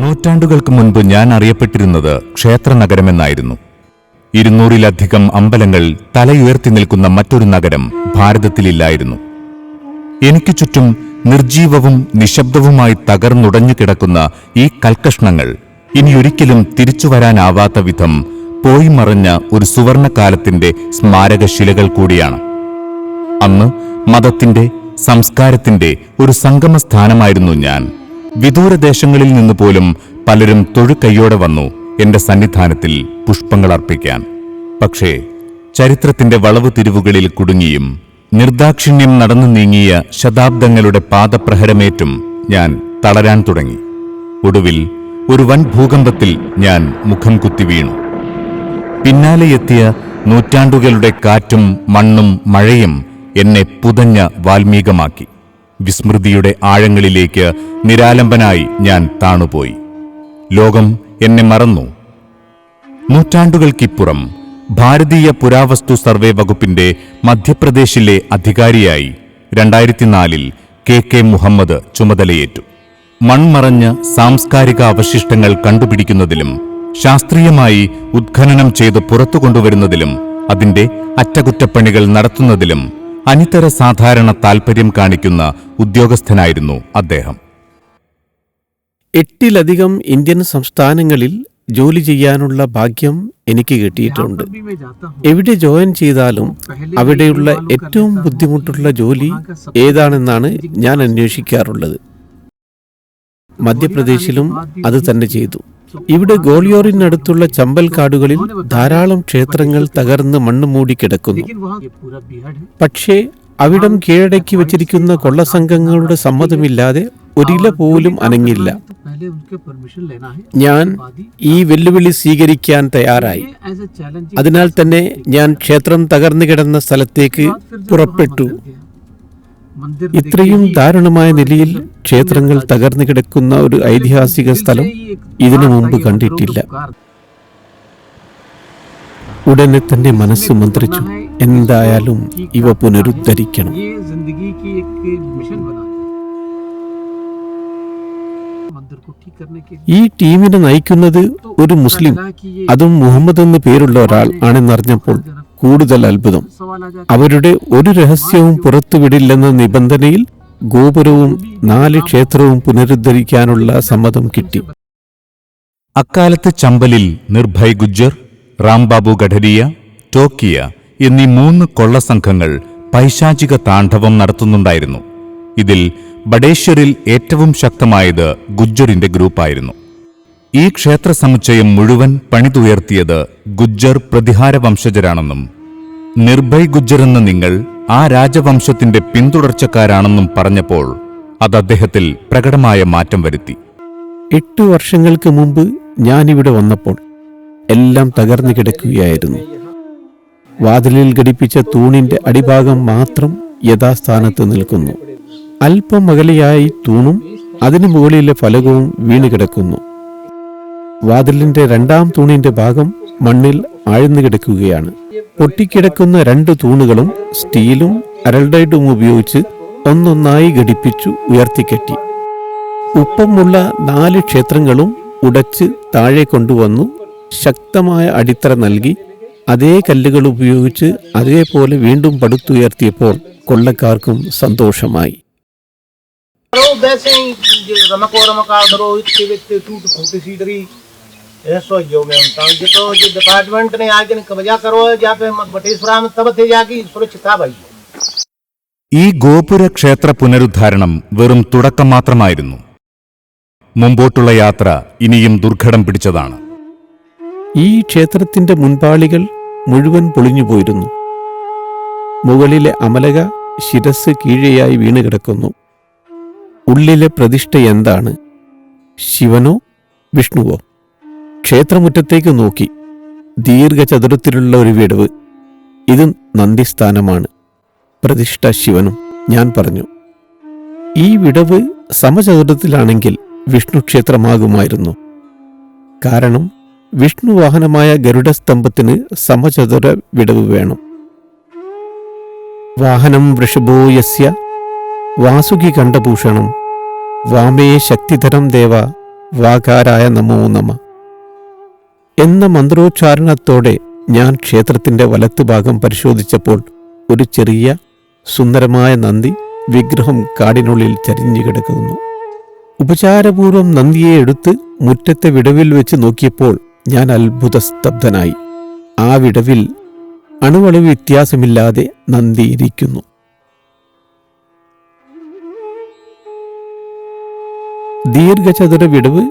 നൂറ്റാണ്ടുകൾക്ക് മുൻപ് ഞാൻ അറിയപ്പെട്ടിരുന്നത് ക്ഷേത്രനഗരമെന്നായിരുന്നു ഇരുന്നൂറിലധികം അമ്പലങ്ങൾ തലയുയർത്തി നിൽക്കുന്ന മറ്റൊരു നഗരം ഭാരതത്തിലില്ലായിരുന്നു. എനിക്ക് ചുറ്റും നിർജീവവും നിശബ്ദവുമായി തകർന്നുടഞ്ഞു കിടക്കുന്ന ഈ കൽക്കഷ്ണങ്ങൾ ഇനിയൊരിക്കലും തിരിച്ചു വരാനാവാത്ത വിധം പോയി മറഞ്ഞ ഒരു സുവർണകാലത്തിന്റെ സ്മാരകശിലകൾ കൂടിയാണ്. അന്ന് മതത്തിന്റെ സംസ്കാരത്തിന്റെ ഒരു സംഗമസ്ഥാനമായിരുന്നു ഞാൻ. വിദൂരദേശങ്ങളിൽ നിന്ന് പോലും പലരും തൊഴുകൈയോടെ വന്നു എന്റെ സന്നിധാനത്തിൽ പുഷ്പങ്ങൾ അർപ്പിക്കാൻ. പക്ഷേ ചരിത്രത്തിന്റെ വളവ് തിരിവുകളിൽ കുടുങ്ങിയും നിർദാക്ഷിണ്യം നടന്നു നീങ്ങിയ ശതാബ്ദങ്ങളുടെ പാദപ്രഹരമേറ്റും ഞാൻ തളരാൻ തുടങ്ങി. ഒടുവിൽ ഒരു വൻ ഭൂകമ്പത്തിൽ ഞാൻ മുഖം കുത്തി വീണു. പിന്നാലെ എത്തിയ നൂറ്റാണ്ടുകളുടെ കാറ്റും മണ്ണും മഴയും എന്നെ പുതഞ്ഞ വാൽമീകമാക്കി. വിസ്മൃതിയുടെ ആഴങ്ങളിലേക്ക് നിരാലംബനായി ഞാൻ താണുപോയി. ലോകം എന്നെ മറന്നു. നൂറ്റാണ്ടുകൾക്കിപ്പുറം ഭാരതീയ പുരാവസ്തു സർവേ വകുപ്പിന്റെ മധ്യപ്രദേശിലെ അധികാരിയായി രണ്ടായിരത്തിനാലിൽ കെ കെ മുഹമ്മദ് ചുമതലയേറ്റു. മൺമറഞ്ഞ സാംസ്കാരിക അവശിഷ്ടങ്ങൾ കണ്ടുപിടിക്കുന്നതിലും ശാസ്ത്രീയമായി ഉത്ഖനനം ചെയ്ത് പുറത്തു കൊണ്ടുവരുന്നതിലും അതിന്റെ അറ്റകുറ്റപ്പണികൾ നടത്തുന്നതിലും അനിതര സാധാരണ താൽപര്യം കാണിക്കുന്ന ഉദ്യോഗസ്ഥനായിരുന്നു അദ്ദേഹം. എട്ടിലധികം ഇന്ത്യൻ സംസ്ഥാനങ്ങളിൽ ജോലി ചെയ്യാനുള്ള ഭാഗ്യം എനിക്ക് കിട്ടിയിട്ടുണ്ട്. എവിടെ ജോയിൻ ചെയ്താലും അവിടെയുള്ള ഏറ്റവും ബുദ്ധിമുട്ടുള്ള ജോലി ഏതാണെന്നാണ് ഞാൻ അന്വേഷിക്കാറുള്ളത്. മധ്യപ്രദേശിലും അത് തന്നെ ചെയ്തു. ഇവിടെ ഗോളിയോറിനടുത്തുള്ള ചമ്പൽ കാടുകളിൽ ധാരാളം ക്ഷേത്രങ്ങൾ തകർന്ന് മണ്ണ് മൂടി കിടക്കുന്നു. പക്ഷേ അവിടം കീഴടക്കി വച്ചിരിക്കുന്ന കൊള്ളസംഘങ്ങളുടെ സമ്മതമില്ലാതെ ഒരില പോലും അനങ്ങില്ല. ഞാൻ ഈ വെല്ലുവിളി സ്വീകരിക്കാൻ തയ്യാറായി. അതിനാൽ തന്നെ ഞാൻ ക്ഷേത്രം തകർന്നു കിടന്ന സ്ഥലത്തേക്ക് പുറപ്പെട്ടു. ഇത്രയും ദാരുണമായ നിലയിൽ ക്ഷേത്രങ്ങൾ തകർന്നു കിടക്കുന്ന ഒരു ഐതിഹാസിക സ്ഥലം ഇതിനു മുമ്പ് കണ്ടിട്ടില്ല. ഉടനെ തന്റെ മനസ്സ് മന്ത്രിച്ചു. എന്തായാലും ഇവ പുനരുദ്ധരിക്കണം. ഈ ടീമിനെ നയിക്കുന്നത് ഒരു മുസ്ലിം. അതും മുഹമ്മദ് എന്ന് പേരുള്ള ഒരാൾ ആണെന്നറിഞ്ഞപ്പോൾ കൂടുതൽ അത്ഭുതം. അവരുടെ ഒരു രഹസ്യവും പുറത്തുവിടില്ലെന്ന നിബന്ധനയിൽ ഗോപുരവും നാല് ക്ഷേത്രവും പുനരുദ്ധരിക്കാനുള്ള സമ്മതം കിട്ടി. അക്കാലത്ത് ചമ്പലിൽ നിർഭയ് ഗുജ്ജർ റാംബാബു ഗഡരിയ ടോക്കിയ എന്നീ മൂന്ന് കൊള്ളസംഘങ്ങൾ പൈശാചിക താണ്ഡവം നടത്തുന്നുണ്ടായിരുന്നു. ഇതിൽ ബഡേശ്വറിൽ ഏറ്റവും ശക്തമായത് ഗുജ്ജറിന്റെ ഗ്രൂപ്പായിരുന്നു. ഈ ക്ഷേത്ര സമുച്ചയം മുഴുവൻ പണിതുയർത്തിയത് ഗുജ്ജർ പ്രതിഹാര വംശജരാണെന്നും നിർഭയ് ഗുജ്ജർ എന്ന നിങ്ങൾ ആ രാജവംശത്തിന്റെ പിന്തുടർച്ചക്കാരാണെന്നും പറഞ്ഞപ്പോൾ അത് അദ്ദേഹത്തിൽ പ്രകടമായ മാറ്റം വരുത്തി. എട്ടു വർഷങ്ങൾക്ക് മുമ്പ് ഞാനിവിടെ വന്നപ്പോൾ എല്ലാം തകർന്നു കിടക്കുകയായിരുന്നു. വാതിലിൽ ഘടിപ്പിച്ച തൂണിന്റെ അടിഭാഗം മാത്രം യഥാസ്ഥാനത്ത് നിൽക്കുന്നു. അല്പം അകലെയായി തൂണും അതിനു മുകളിലെ ഫലകവും വീണ് കിടക്കുന്നു. വാതിലിന്റെ രണ്ടാം തൂണിന്റെ ഭാഗം മണ്ണിൽ ആഴ്ന്നു കിടക്കുകയാണ്. പൊട്ടിക്കിടക്കുന്ന രണ്ട് തൂണുകളും സ്റ്റീലും അരൾഡൈഡും ഉപയോഗിച്ച് ഒന്നൊന്നായി ഘടിപ്പിച്ചു ഉയർത്തിക്കെട്ടി. ഉപ്പമുള്ള നാല് ക്ഷേത്രങ്ങളും ഉടച്ച് താഴെ കൊണ്ടുവന്നു ശക്തമായ അടിത്തറ നൽകി അതേ കല്ലുകൾ ഉപയോഗിച്ച് അതേപോലെ വീണ്ടും പടുത്തുയർത്തിയപ്പോൾ കൊള്ളക്കാർക്കും സന്തോഷമായി करो वैसे ही जो रमको रमका करो इतने इतने टूट फूट सी डरी ऐसो जो मैं उनका ये तो जो डिपार्टमेंट ने आगे कब्जा करो है जहाँ पे बटेश्वरा में तब थे जाके सुरक्षित था भाई ഈ ഗോപുര ക്ഷേത്ര പുനരുദ്ധാരണം വെറും തുടക്കം മാത്രമായിരുന്നു മുമ്പോട്ടുള്ള യാത്ര ഇനിയും ദുർഘടം പിടിച്ചതാണ് ഈ ക്ഷേത്രത്തിന്റെ മുൻപാളികൾ മുഴുവൻ പൊളിഞ്ഞുപോയിരുന്നു. മുകളിലെ അമലക ശിരസ് കീഴെയായി വീണ് കിടക്കുന്നു ഉള്ളിലെ പ്രതിഷ്ഠ എന്താണ്? ശിവനോ വിഷ്ണുവോ? ക്ഷേത്രമുറ്റത്തേക്ക് നോക്കി. ദീർഘചതുരത്തിലുള്ള ഒരു വിടവ്. ഇത് നന്ദിസ്ഥാനമാണ്. പ്രതിഷ്ഠ ശിവനും ഞാൻ പറഞ്ഞു. ഈ വിടവ് സമചതുരത്തിലാണെങ്കിൽ വിഷ്ണു ക്ഷേത്രമാകുമായിരുന്നു കാരണം വിഷ്ണു വാഹനമായ ഗരുഡസ്തംഭത്തിന് സമചതുര വിടവ് വേണം. വാഹനം വൃഷഭോ യസ്യ വാസുകി കണ്ഠഭൂഷണം വാമേ ശക്തിധരം ദേവ വാകാരായ നമോ നമ. എന്ന മന്ത്രോച്ചാരണത്തോടെ ഞാൻ ക്ഷേത്രത്തിന്റെ വലത്തുഭാഗം പരിശോധിച്ചപ്പോൾ ഒരു ചെറിയ സുന്ദരമായ നന്ദി വിഗ്രഹം കാടിനുള്ളിൽ ചരിഞ്ഞു കിടക്കുന്നു. ഉപചാരപൂർവം നന്ദിയെ എടുത്ത് മുറ്റത്തെ വിടവിൽ വെച്ച് നോക്കിയപ്പോൾ ഞാൻ അത്ഭുതസ്തബ്ധനായി. ആ വിടവിൽ അണുവളി വ്യത്യാസമില്ലാതെ നന്ദിയിരിക്കുന്നു. ദീർഘചതുര വിടവ്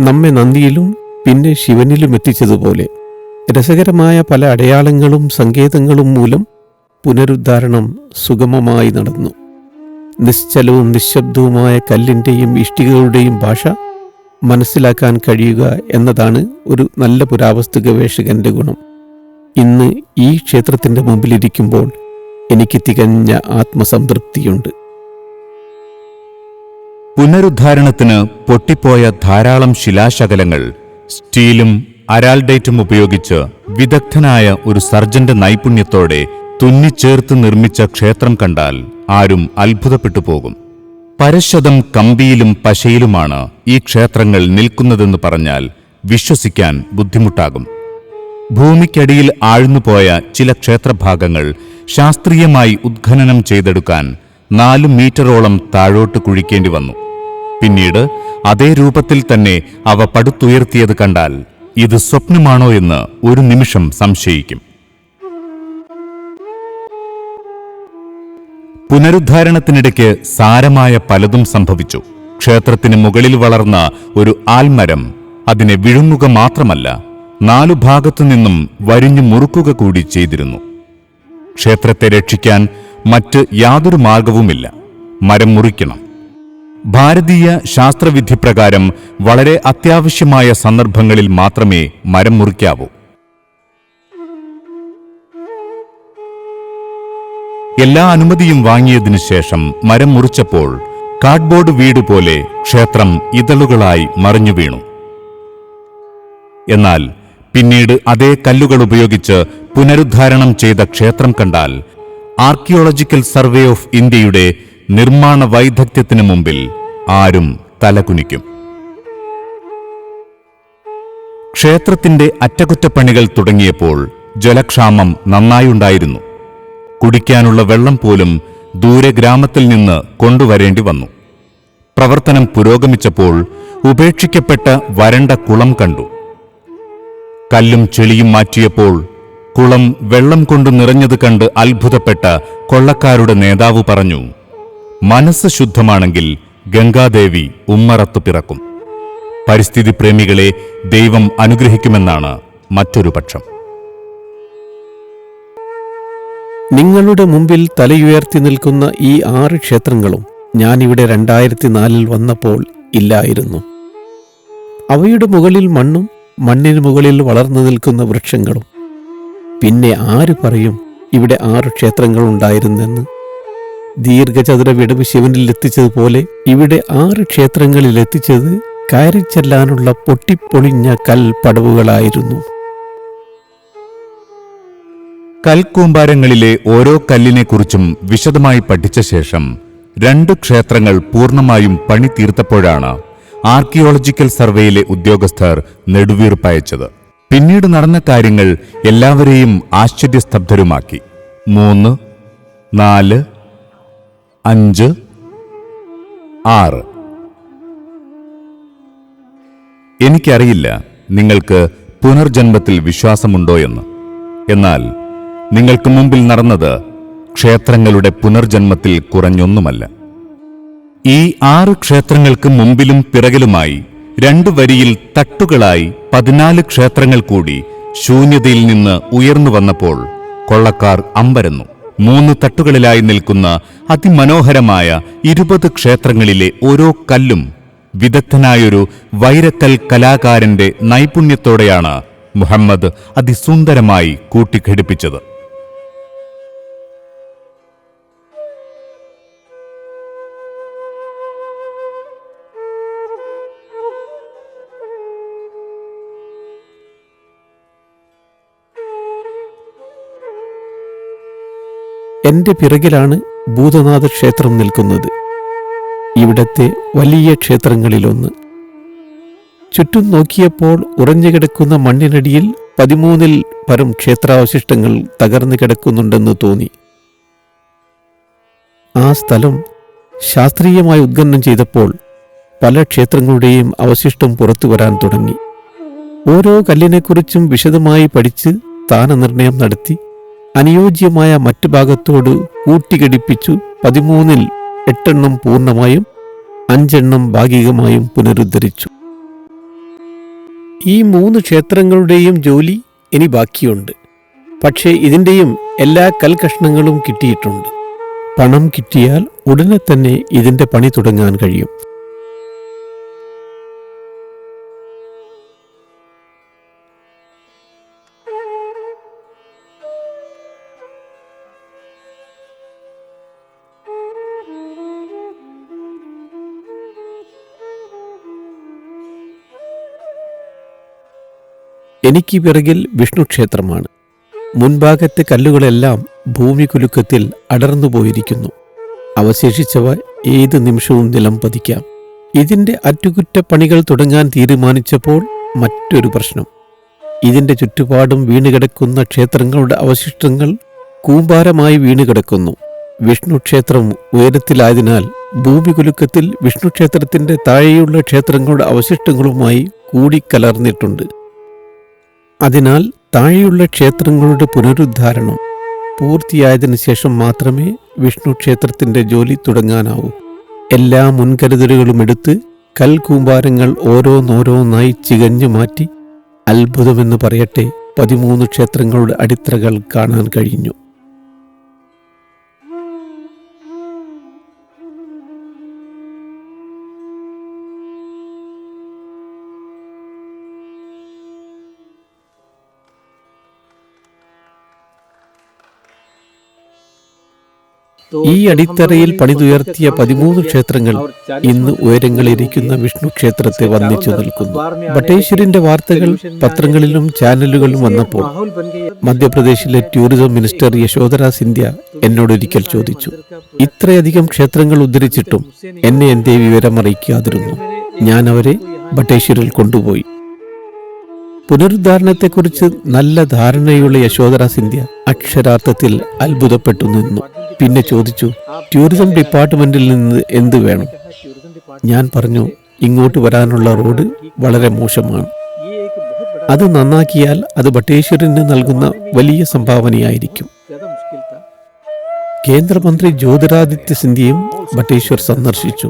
നമ്മെ നന്ദിയിലും പിന്നെ ശിവനിലും എത്തിച്ചതുപോലെ രസകരമായ പല അടയാളങ്ങളും സങ്കേതങ്ങളും മൂലം പുനരുദ്ധാരണം സുഗമമായി നടന്നു. നിശ്ചലവും നിശബ്ദവുമായ കല്ലിന്റെയും ഇഷ്ടികകളുടെയും ഭാഷ മനസ്സിലാക്കാൻ കഴിയുക എന്നതാണ് ഒരു നല്ല പുരാവസ്തു ഗവേഷകന്റെ ഗുണം. ഇന്ന് ഈ ക്ഷേത്രത്തിന്റെ മുമ്പിലിരിക്കുമ്പോൾ എനിക്ക് തികഞ്ഞ ആത്മസംതൃപ്തിയുണ്ട്. പുനരുദ്ധാരണത്തിന് പൊട്ടിപ്പോയ ധാരാളം ശിലാശകലങ്ങൾ സ്റ്റീലും അരാൽഡേറ്റും ഉപയോഗിച്ച് വിദഗ്ധനായ ഒരു സർജന്റെ നൈപുണ്യത്തോടെ തുന്നിച്ചേർത്ത് നിർമ്മിച്ച ക്ഷേത്രം കണ്ടാൽ ആരും അത്ഭുതപ്പെട്ടു പോകും. പരശതം കമ്പിയിലും പശയിലുമാണ് ഈ ക്ഷേത്രങ്ങൾ നിൽക്കുന്നതെന്ന് പറഞ്ഞാൽ വിശ്വസിക്കാൻ ബുദ്ധിമുട്ടാകും. ഭൂമിക്കടിയിൽ ആഴ്ന്നുപോയ ചില ക്ഷേത്രഭാഗങ്ങൾ ശാസ്ത്രീയമായി ഉദ്ഖനനം ചെയ്തെടുക്കാൻ നാല് മീറ്ററോളം താഴോട്ട് കുഴിക്കേണ്ടി വന്നു. പിന്നീട് അതേ രൂപത്തിൽ തന്നെ അവ പടുത്തുയർത്തിയത് കണ്ടാൽ ഇത് സ്വപ്നമാണോ എന്ന് ഒരു നിമിഷം സംശയിക്കും. പുനരുദ്ധാരണത്തിനിടയ്ക്ക് സാരമായ പലതും സംഭവിച്ചു. ക്ഷേത്രത്തിന് മുകളിൽ വളർന്ന ഒരു ആൽമരം അതിനെ വിഴുങ്ങുക മാത്രമല്ല നാലു ഭാഗത്തു നിന്നും വരിഞ്ഞു മുറുക്കുക കൂടി ചെയ്തിരുന്നു. ക്ഷേത്രത്തെ രക്ഷിക്കാൻ മറ്റ് യാതൊരു മാർഗവുമില്ല. മരം മുറിക്കണം. ഭാരതീയ ശാസ്ത്രവിധി പ്രകാരം വളരെ അത്യാവശ്യമായ സന്ദർഭങ്ങളിൽ മാത്രമേ മരം മുറിക്കാവൂ. എല്ലാ അനുമതിയും വാങ്ങിയതിനു ശേഷം മരം മുറിച്ചപ്പോൾ കാർഡ്ബോർഡ് വീട് പോലെ ക്ഷേത്രം ഇതളുകളായി മറിഞ്ഞു വീണു. എന്നാൽ പിന്നീട് അതേ കല്ലുകൾ ഉപയോഗിച്ച് പുനരുദ്ധാരണം ചെയ്ത ക്ഷേത്രം കണ്ടാൽ ആർക്കിയോളജിക്കൽ സർവേ ഓഫ് ഇന്ത്യയുടെ നിർമ്മാണ വൈദഗ്ധ്യത്തിന് മുമ്പിൽ ആരും തലകുനിക്കും. ക്ഷേത്രത്തിന്റെ അറ്റകുറ്റപ്പണികൾ തുടങ്ങിയപ്പോൾ ജലക്ഷാമം നന്നായുണ്ടായിരുന്നു. കുടിക്കാനുള്ള വെള്ളം പോലും ദൂരെ ഗ്രാമത്തിൽ നിന്ന് കൊണ്ടുവരേണ്ടി വന്നു. പ്രവർത്തനം പുരോഗമിച്ചപ്പോൾ ഉപേക്ഷിക്കപ്പെട്ട വരണ്ട കുളം കണ്ടു. കല്ലും ചെളിയും മാറ്റിയപ്പോൾ കുളം വെള്ളം കൊണ്ട് നിറഞ്ഞത് കണ്ട് അത്ഭുതപ്പെട്ട കൊള്ളക്കാരുടെ നേതാവ് പറഞ്ഞു മനസ്സ് ശുദ്ധമാണെങ്കിൽ ഗംഗാദേവി ഉമ്മറത്തു പിറക്കും. പരിസ്ഥിതി പ്രേമികളെ ദൈവം അനുഗ്രഹിക്കുമെന്നാണ് മറ്റൊരു പക്ഷം. നിങ്ങളുടെ മുമ്പിൽ തലയുയർത്തി നിൽക്കുന്ന ഈ ആറ് ക്ഷേത്രങ്ങളും ഞാനിവിടെ രണ്ടായിരത്തി നാലിൽ വന്നപ്പോൾ ഇല്ലായിരുന്നു. അവയുടെ മുകളിൽ മണ്ണും മണ്ണിന് മുകളിൽ വളർന്നു നിൽക്കുന്ന വൃക്ഷങ്ങളും. പിന്നെ ആര് പറയും ഇവിടെ ആറ് ക്ഷേത്രങ്ങൾ ഉണ്ടായിരുന്നെന്ന്? ദീർഘചതുര വിടവ് ശിവനിൽ എത്തിച്ചതുപോലെ ഇവിടെ ആറ് ക്ഷേത്രങ്ങളിൽ എത്തിച്ചത് കയറിച്ചെല്ലാനുള്ള പൊട്ടിപ്പൊളിഞ്ഞ കൽപ്പടവുകളായിരുന്നു. കൽക്കൂമ്പാരങ്ങളിലെ ഓരോ കല്ലിനെക്കുറിച്ചും വിശദമായി പഠിച്ച ശേഷം രണ്ട് ക്ഷേത്രങ്ങൾ പൂർണമായും പണി തീർത്തപ്പോഴാണ് ആർക്കിയോളജിക്കൽ സർവേയിലെ ഉദ്യോഗസ്ഥർ നെടുവീർപ്പയച്ചത് പിന്നീട് നടന്ന കാര്യങ്ങൾ എല്ലാവരെയും ആശ്ചര്യസ്തബ്ധരുമാക്കി. മൂന്ന് നാല് അഞ്ച് ആറ്. എനിക്കറിയില്ല നിങ്ങൾക്ക് പുനർജന്മത്തിൽ വിശ്വാസമുണ്ടോ എന്ന്. എന്നാൽ നിങ്ങൾക്ക് മുമ്പിൽ നടന്നത് ക്ഷേത്രങ്ങളുടെ പുനർജന്മത്തിൽ കുറഞ്ഞൊന്നുമല്ല. ഈ ആറ് ക്ഷേത്രങ്ങൾക്ക് മുമ്പിലും പിറകിലുമായി രണ്ടു വരിയിൽ തട്ടുകളായി പതിനാല് ക്ഷേത്രങ്ങൾ കൂടി ശൂന്യതയിൽ നിന്ന് ഉയർന്നു വന്നപ്പോൾ കൊള്ളക്കാർ അമ്പരന്നു. മൂന്ന് തട്ടുകളിലായി നിൽക്കുന്ന അതിമനോഹരമായ ഇരുപത് ക്ഷേത്രങ്ങളിലെ ഓരോ കല്ലും വിദഗ്ധനായൊരു വൈരക്കൽ കലാകാരന്റെ നൈപുണ്യത്തോടെയാണ് മുഹമ്മദ് അതിസുന്ദരമായി കൂട്ടിഘടിപ്പിച്ചത്. എന്റെ പിറകിലാണ് ഭൂതനാഥ ക്ഷേത്രം നിൽക്കുന്നത്. ഇവിടത്തെ വലിയ ക്ഷേത്രങ്ങളിലൊന്ന്. ചുറ്റും നോക്കിയപ്പോൾ ഉറഞ്ഞുകിടക്കുന്ന മണ്ണിനടിയിൽ പതിമൂന്നിൽ പരം ക്ഷേത്രാവശിഷ്ടങ്ങൾ തകർന്നു കിടക്കുന്നുണ്ടെന്ന് തോന്നി. ആ സ്ഥലം ശാസ്ത്രീയമായി ഉദ്ഘനം ചെയ്തപ്പോൾ പല ക്ഷേത്രങ്ങളുടെയും അവശിഷ്ടം പുറത്തു വരാൻ തുടങ്ങി. ഓരോ കല്ലിനെക്കുറിച്ചും വിശദമായി പഠിച്ച് സ്ഥാനനിർണയം നടത്തി അനുയോജ്യമായ മറ്റു ഭാഗത്തോട് കൂട്ടിഘടിപ്പിച്ചു പതിമൂന്നിൽ എട്ടെണ്ണം പൂർണമായും അഞ്ചെണ്ണം ഭാഗികമായും പുനരുദ്ധരിച്ചു. ഈ മൂന്ന് ക്ഷേത്രങ്ങളുടെയും ജോലി ഇനി ബാക്കിയുണ്ട്. പക്ഷേ ഇതിന്റെയും എല്ലാ കൽക്കഷ്ണങ്ങളും കിട്ടിയിട്ടുണ്ട്. പണം കിട്ടിയാൽ ഉടനെ തന്നെ ഇതിന്റെ പണി തുടങ്ങാൻ കഴിയും. എനിക്ക് പിറകിൽ വിഷ്ണു ക്ഷേത്രമാണ്. മുൻഭാഗത്തെ കല്ലുകളെല്ലാം ഭൂമി കുലുക്കത്തിൽ അടർന്നു പോയിരിക്കുന്നു. അവശേഷിച്ചവ ഏത് നിമിഷവും നിലം പതിക്കാം. ഇതിന്റെ അറ്റകുറ്റപ്പണികൾ തുടങ്ങാൻ തീരുമാനിച്ചപ്പോൾ മറ്റൊരു പ്രശ്നം. ഇതിന്റെ ചുറ്റുപാടും വീണുകിടക്കുന്ന ക്ഷേത്രങ്ങളുടെ അവശിഷ്ടങ്ങൾ കൂമ്പാരമായി വീണുകിടക്കുന്നു. വിഷ്ണു ക്ഷേത്രം ഉയരത്തിലായതിനാൽ ഭൂമി കുലുക്കത്തിൽ വിഷ്ണു ക്ഷേത്രത്തിന്റെ താഴെയുള്ള ക്ഷേത്രങ്ങളുടെ അവശിഷ്ടങ്ങളുമായി കൂടിക്കലർന്നിട്ടുണ്ട്. അതിനാൽ താഴെയുള്ള ക്ഷേത്രങ്ങളുടെ പുനരുദ്ധാരണം പൂർത്തിയായതിനു ശേഷം മാത്രമേ വിഷ്ണു ക്ഷേത്രത്തിന്റെ ജോലി തുടങ്ങാനാവൂ. എല്ലാ മുൻകരുതലുകളും എടുത്ത് കൽകൂമ്പാരങ്ങൾ ഓരോന്നോരോന്നായി ചികഞ്ഞു മാറ്റി അത്ഭുതമെന്ന് പറയട്ടെ പതിമൂന്ന് ക്ഷേത്രങ്ങളുടെ അടിത്തറകൾ കാണാൻ കഴിഞ്ഞു. ഈ അടിത്തറയിൽ പണിതുയർത്തിയ പതിമൂന്ന് ക്ഷേത്രങ്ങൾ ഇന്ന് ഉയരങ്ങളിരിക്കുന്ന വിഷ്ണു ക്ഷേത്രത്തെ വന്നിച്ചു നിൽക്കുന്നു. ബട്ടേശ്വരിന്റെ വാർത്തകൾ പത്രങ്ങളിലും ചാനലുകളിലും വന്നപ്പോൾ മധ്യപ്രദേശിലെ ടൂറിസം മിനിസ്റ്റർ യശോധര സിന്ധ്യ എന്നോടൊരിക്കൽ ചോദിച്ചു ഇത്രയധികം ക്ഷേത്രങ്ങൾ ഉദ്ധരിച്ചിട്ടും എന്നെ എന്റെ വിവരം അറിയിക്കാതിരുന്നു? ഞാൻ അവരെ ബട്ടേശ്വരിൽ കൊണ്ടുപോയി. പുനരുദ്ധാരണത്തെക്കുറിച്ച് നല്ല ധാരണയുള്ള യശോധര സിന്ധ്യ അക്ഷരാർത്ഥത്തിൽ അത്ഭുതപ്പെട്ടു നിന്നു. പിന്നെ ചോദിച്ചു ടൂറിസം ഡിപ്പാർട്ട്മെന്റിൽ നിന്ന് എന്ത് വേണം? ഞാൻ പറഞ്ഞു ഇങ്ങോട്ട് വരാനുള്ള റോഡ് വളരെ മോശമാണ്. അത് നന്നാക്കിയാൽ അത് ബട്ടേശ്വരന് നൽകുന്ന വലിയ സംഭാവനയായിരിക്കും. കേന്ദ്രമന്ത്രി ജ്യോതിരാദിത്യ സിന്ധ്യയും ബട്ടേശ്വർ സന്ദർശിച്ചു.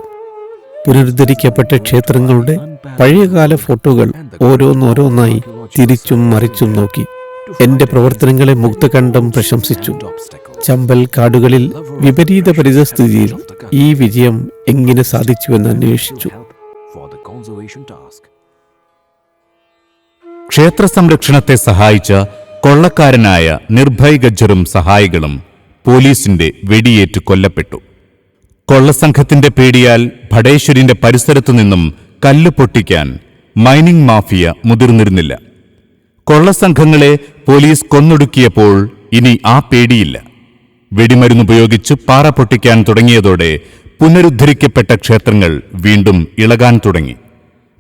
പുനരുദ്ധരിക്കപ്പെട്ട ക്ഷേത്രങ്ങളുടെ പഴയകാല ഫോട്ടോകൾ ഓരോന്നോരോന്നായി തിരിച്ചും മറിച്ചും നോക്കി. എന്റെ പ്രവർത്തനങ്ങളെ മുക്തകണ്ഠം പ്രശംസിച്ചു. ചമ്പൽ കാടുകളിൽ വിപരീത പരിതസ്ഥിതിയിൽ ഈ വിജയം എങ്ങനെ സാധിച്ചുവെന്ന് അന്വേഷിച്ചു. ക്ഷേത്ര സംരക്ഷണത്തെ സഹായിച്ച കൊള്ളക്കാരനായ നിർഭയ് ഗജ്ജറും സഹായികളും പോലീസിന്റെ വെടിയേറ്റ് കൊല്ലപ്പെട്ടു. കൊള്ളസംഘത്തിന്റെ പേടിയാൽ ഭടേശ്വരിന്റെ പരിസരത്തു നിന്നും കല്ല് പൊട്ടിക്കാൻ മൈനിംഗ് മാഫിയ മുതിർന്നിരുന്നില്ല. കൊള്ളസംഘങ്ങളെ പോലീസ് കൊന്നൊടുക്കിയപ്പോൾ ഇനി ആ പേടിയില്ല. വെടിമരുന്ന് ഉപയോഗിച്ച് പാറ പൊട്ടിക്കാൻ തുടങ്ങിയതോടെ പുനരുദ്ധരിക്കപ്പെട്ട ക്ഷേത്രങ്ങൾ വീണ്ടും ഇളകാൻ തുടങ്ങി.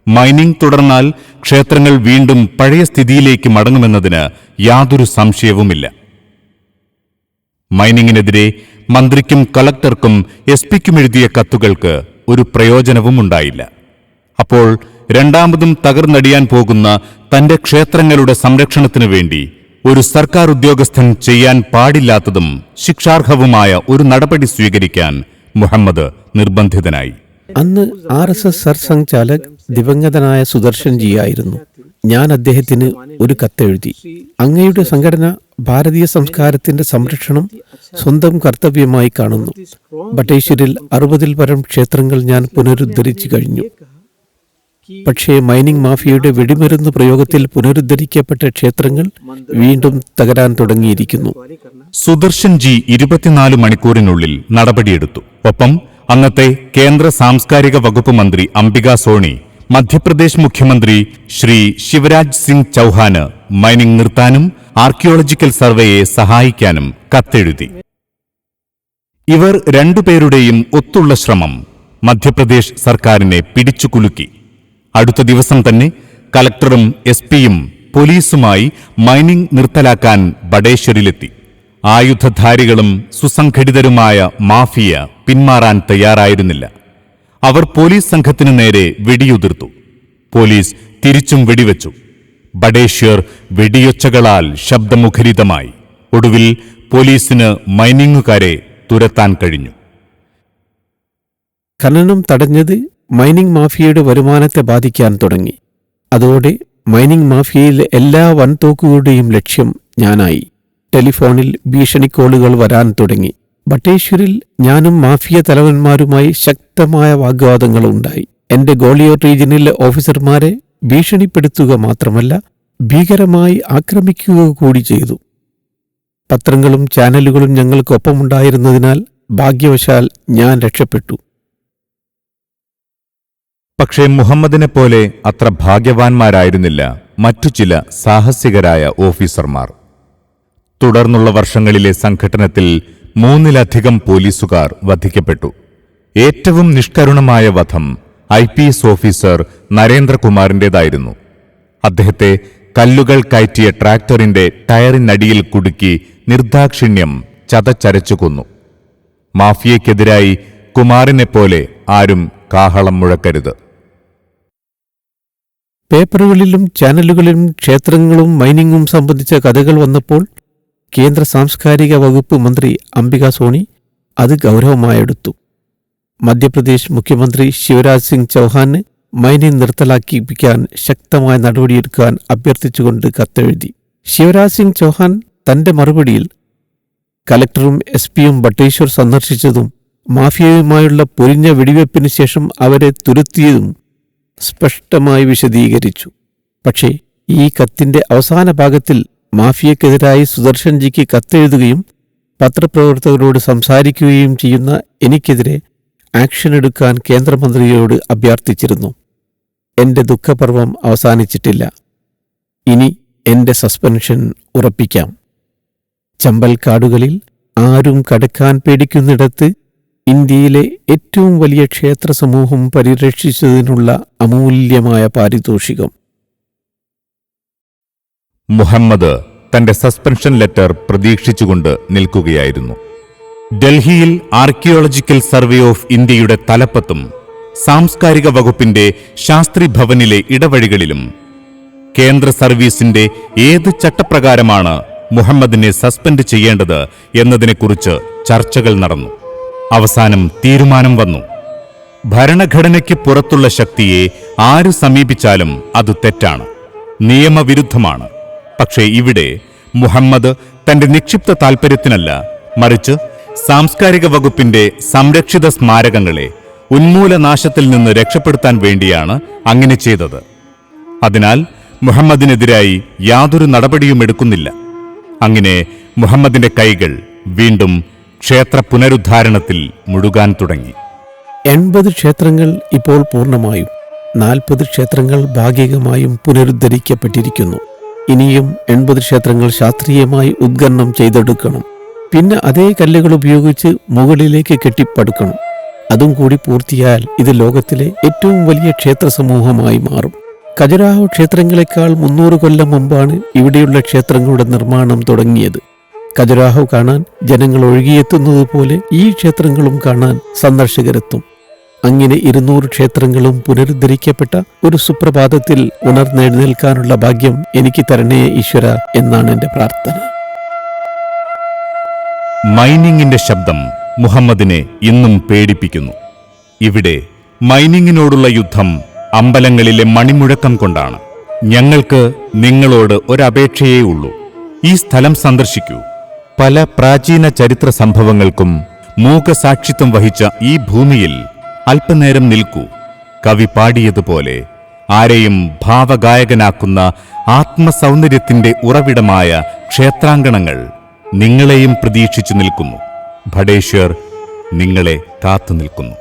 മൈനിംഗ് തുടർന്നാൽ ക്ഷേത്രങ്ങൾ വീണ്ടും പഴയ സ്ഥിതിയിലേക്ക് മടങ്ങുമെന്നതിന് യാതൊരു സംശയവുമില്ല. മൈനിങ്ങിനെതിരെ മന്ത്രിക്കും കളക്ടർക്കും എസ് പിക്കും എഴുതിയ കത്തുകൾക്ക് ഒരു പ്രയോജനവും ഉണ്ടായില്ല അപ്പോൾ രണ്ടാമതും തകർന്നടിയാൻ പോകുന്ന തന്റെ ക്ഷേത്രങ്ങളുടെ സംരക്ഷണത്തിനു വേണ്ടി ഒരു സർക്കാർ ഉദ്യോഗസ്ഥൻ ചെയ്യാൻ പാടില്ലാത്തതും ശിക്ഷാർഹവുമായ ഒരു നടപടി സ്വീകരിക്കാൻ മുഹമ്മദ് നിർബന്ധിതനായി. അന്ന് ആർ എസ് എസ് സർസംഘാലക് ദിവംഗതനായ സുദർശൻ ജിയായിരുന്നു ഞാൻ അദ്ദേഹത്തിന് ഒരു കത്തെഴുതി. അങ്ങയുടെ സംഘടന ഭാരതീയ സംസ്കാരത്തിന്റെ സംരക്ഷണം സ്വന്തം കർത്തവ്യമായി കാണുന്നു. ബട്ടേശ്വരിൽ അറുപതിൽ പരം ക്ഷേത്രങ്ങൾ ഞാൻ പുനരുദ്ധരിച്ചു കഴിഞ്ഞു. പക്ഷേ മൈനിംഗ് മാഫിയയുടെ വെടിമരുന്ന് പ്രയോഗത്തിൽ പുനരുദ്ധരിക്കപ്പെട്ട ക്ഷേത്രങ്ങൾ വീണ്ടും തകരാൻ തുടങ്ങിയിരിക്കുന്നു. സുദർശൻ ജി ഇരുപത്തിനാല് മണിക്കൂറിനുള്ളിൽ നടപടിയെടുത്തു. ഒപ്പം അന്നത്തെ കേന്ദ്ര സാംസ്കാരിക വകുപ്പ് മന്ത്രി അംബിക സോണി മധ്യപ്രദേശ് മുഖ്യമന്ത്രി ശ്രീ ശിവരാജ് സിംഗ് ചൌഹാന് മൈനിംഗ് നിർത്താനും ആർക്കിയോളജിക്കൽ സർവേയെ സഹായിക്കാനും കത്തെഴുതി. ഇവർ രണ്ടുപേരുടെയും ഒത്തുള്ള ശ്രമം മധ്യപ്രദേശ് സർക്കാരിനെ പിടിച്ചുകുലുക്കി. അടുത്ത ദിവസം തന്നെ കലക്ടറും എസ് പിയും പോലീസുമായി മൈനിംഗ് നിർത്തലാക്കാൻ ബഡേശ്വരിലെത്തി ആയുധധാരികളും സുസംഘടിതരുമായ മാഫിയ പിന്മാറാൻ തയ്യാറായിരുന്നില്ല. അവർ പോലീസ് സംഘത്തിനു നേരെ വെടിയുതിർത്തു. പോലീസ് തിരിച്ചും വെടിവെച്ചു. ബഡേശ്വർ വെടിയൊച്ചകളാൽ ശബ്ദമുഖരിതമായി. ഒടുവിൽ പോലീസിന് മൈനിങ്ങുകാരെ തുരത്താൻ കഴിഞ്ഞു. ഖനനം തടഞ്ഞത് മൈനിംഗ് മാഫിയയുടെ വരുമാനത്തെ ബാധിക്കാൻ തുടങ്ങി. അതോടെ മൈനിംഗ് മാഫിയയിലെ എല്ലാ വൻതോക്കുകളുടെയും ലക്ഷ്യം ഞാനായി. ടെലിഫോണിൽ ഭീഷണിക്കോളുകൾ വരാൻ തുടങ്ങി. ബട്ടേശ്വരിൽ ഞാനും മാഫിയ തലവന്മാരുമായി ശക്തമായ വാഗ്വാദങ്ങളുണ്ടായി എന്റെ ഗോളിയോർ റീജിയനിലെ ഓഫീസർമാരെ ഭീഷണിപ്പെടുത്തുക മാത്രമല്ല ഭീകരമായി ആക്രമിക്കുക കൂടി ചെയ്തു. പത്രങ്ങളും ചാനലുകളും ഞങ്ങൾക്കൊപ്പമുണ്ടായിരുന്നതിനാൽ ഭാഗ്യവശാൽ ഞാൻ രക്ഷപ്പെട്ടു. പക്ഷേ മുഹമ്മദിനെ പോലെ അത്ര ഭാഗ്യവാന്മാരായിരുന്നില്ല മറ്റു ചില സാഹസികരായ ഓഫീസർമാർ. തുടർന്നുള്ള വർഷങ്ങളിലെ സംഘടനത്തിൽ മൂന്നിലധികം പോലീസുകാർ വധിക്കപ്പെട്ടു. ഏറ്റവും നിഷ്കരുണമായ വധം ഐ പി എസ് ഓഫീസർ നരേന്ദ്രകുമാറിന്റെതായിരുന്നു അദ്ദേഹത്തെ കല്ലുകൾ കയറ്റിയ ട്രാക്ടറിന്റെ ടയറിനടിയിൽ കുടുക്കി നിർദാക്ഷിണ്യം ചതച്ചരച്ചു കൊന്നു. മാഫിയയ്ക്കെതിരായി കുമാറിനെപ്പോലെ ആരും കാഹളം മുഴക്കരുത്. പേപ്പറുകളിലും ചാനലുകളിലും ക്ഷേത്രങ്ങളും മൈനിങ്ങും സംബന്ധിച്ച കഥകൾ വന്നപ്പോൾ കേന്ദ്ര സാംസ്കാരിക വകുപ്പ് മന്ത്രി അംബിക സോണി അത് ഗൗരവമായെടുത്തു. മധ്യപ്രദേശ് മുഖ്യമന്ത്രി ശിവരാജ് സിംഗ് ചൗഹാന് മൈനിങ് നിർത്തലാക്കിപ്പിക്കാൻ ശക്തമായ നടപടിയെടുക്കാൻ അഭ്യർത്ഥിച്ചുകൊണ്ട് കത്തെഴുതി. ശിവരാജ് സിംഗ് ചൗഹാൻ തന്റെ മറുപടിയിൽ കലക്ടറും എസ് പിയും ബട്ടേശ്വർ സന്ദർശിച്ചതും മാഫിയയുമായുള്ള പൊരിഞ്ഞ വെടിവെപ്പിന് ശേഷം അവരെ തുരുത്തിയതും സ്പഷ്ടമായി വിശദീകരിച്ചു. പക്ഷേ ഈ കത്തിന്റെ അവസാന ഭാഗത്തിൽ മാഫിയക്കെതിരായി സുദർശൻജിക്ക് കത്തെഴുതുകയും പത്രപ്രവർത്തകരോട് സംസാരിക്കുകയും ചെയ്യുന്ന എനിക്കെതിരെ ആക്ഷൻ എടുക്കാൻ കേന്ദ്രമന്ത്രിയോട് അഭ്യർത്ഥിച്ചിരുന്നു. എന്റെ ദുഃഖപർവം അവസാനിച്ചിട്ടില്ല. ഇനി എന്റെ സസ്പെൻഷൻ ഉറപ്പിക്കാം. ചമ്പൽ കാടുകളിൽ ആരും കടക്കാൻ പേടിക്കുന്നിടത്ത് ഇന്ത്യയിലെ ഏറ്റവും വലിയ ക്ഷേത്ര സമൂഹം പരിരക്ഷിച്ചതിനുള്ള അമൂല്യമായ പാരിതോഷികം. മുഹമ്മദ് തന്റെ സസ്പെൻഷൻ ലെറ്റർ പ്രതീക്ഷിച്ചുകൊണ്ട് നിൽക്കുകയായിരുന്നു. ഡൽഹിയിൽ ആർക്കിയോളജിക്കൽ സർവേ ഓഫ് ഇന്ത്യയുടെ തലപ്പത്തും സാംസ്കാരിക വകുപ്പിന്റെ ശാസ്ത്രി ഭവനിലെ ഇടവഴികളിലും കേന്ദ്ര സർവീസിന്റെ ഏത് ചട്ടപ്രകാരമാണ് മുഹമ്മദിനെ സസ്പെൻഡ് ചെയ്യേണ്ടത് എന്നതിനെക്കുറിച്ച് ചർച്ചകൾ നടന്നു. അവസാനം തീരുമാനം വന്നു. ഭരണഘടനയ്ക്ക് പുറത്തുള്ള ശക്തിയെ ആര് സമീപിച്ചാലും അത് തെറ്റാണ്. നിയമവിരുദ്ധമാണ്. പക്ഷേ ഇവിടെ മുഹമ്മദ് തന്റെ നിക്ഷിപ്ത താൽപര്യത്തിനല്ല മറിച്ച് സാംസ്കാരിക വകുപ്പിന്റെ സംരക്ഷിത സ്മാരകങ്ങളെ ഉന്മൂലനാശത്തിൽ നിന്ന് രക്ഷപ്പെടുത്താൻ വേണ്ടിയാണ് അങ്ങനെ ചെയ്തത്. അതിനാൽ മുഹമ്മദിനെതിരായി യാതൊരു നടപടിയും എടുക്കുന്നില്ല. അങ്ങനെ മുഹമ്മദിന്റെ കൈകൾ വീണ്ടും ക്ഷേത്ര പുനരുദ്ധാരണത്തിൽ മുഴുകാൻ തുടങ്ങി. എൺപത് ക്ഷേത്രങ്ങൾ ഇപ്പോൾ പൂർണമായും നാൽപ്പത് ക്ഷേത്രങ്ങൾ ഭാഗികമായും പുനരുദ്ധരിക്കപ്പെട്ടിരിക്കുന്നു. ഇനിയും എൺപത് ക്ഷേത്രങ്ങൾ ശാസ്ത്രീയമായി ഉദ്ഘാടനം ചെയ്തെടുക്കണം. പിന്നെ അതേ കല്ലുകൾ ഉപയോഗിച്ച് മുകളിലേക്ക് കെട്ടിപ്പടുക്കണം. അതും കൂടി പൂർത്തിയാൽ ഇത് ലോകത്തിലെ ഏറ്റവും വലിയ ക്ഷേത്ര സമൂഹമായി മാറും. ഖജുരാഹോ ക്ഷേത്രങ്ങളെക്കാൾ മുന്നൂറ് കൊല്ലം മുമ്പാണ് ഇവിടെയുള്ള ക്ഷേത്രങ്ങളുടെ നിർമ്മാണം തുടങ്ങിയത്. ഖജുരാഹോ കാണാൻ ജനങ്ങൾ ഒഴുകിയെത്തുന്നത് പോലെ ഈ ക്ഷേത്രങ്ങളും കാണാൻ സന്ദർശകരെത്തും. അങ്ങനെ ഇരുന്നൂറ് ക്ഷേത്രങ്ങളും പുനരുദ്ധരിക്കപ്പെട്ട ഒരു സുപ്രഭാതത്തിൽ ഉണർന്നെഴുന്നേൽക്കാനുള്ള ഭാഗ്യം എനിക്ക് തരണേ ഈശ്വര എന്നാണ് എന്റെ പ്രാർത്ഥന. മൈനിങ്ങിന്റെ ശബ്ദം മുഹമ്മദിനെ ഇന്നും പേടിപ്പിക്കുന്നു. ഇവിടെ മൈനിങ്ങിനോടുള്ള യുദ്ധം അമ്പലങ്ങളിലെ മണിമുഴക്കം കൊണ്ടാണ്. ഞങ്ങൾക്ക് നിങ്ങളോട് ഒരപേക്ഷയേ ഉള്ളൂ. ഈ സ്ഥലം സന്ദർശിക്കൂ. പല പ്രാചീന ചരിത്ര സംഭവങ്ങൾക്കും മൂകസാക്ഷിത്വം വഹിച്ച ഈ ഭൂമിയിൽ അല്പനേരം നിൽക്കൂ. കവി പാടിയതുപോലെ ആരെയും ഭാവഗായകനാക്കുന്ന ആത്മസൗന്ദര്യത്തിന്റെ ഉറവിടമായ ക്ഷേത്രാങ്കണങ്ങൾ നിങ്ങളെയും പ്രതീക്ഷിച്ചു നിൽക്കുന്നു. ഭടേശ്വർ നിങ്ങളെ കാത്തു നിൽക്കുന്നു.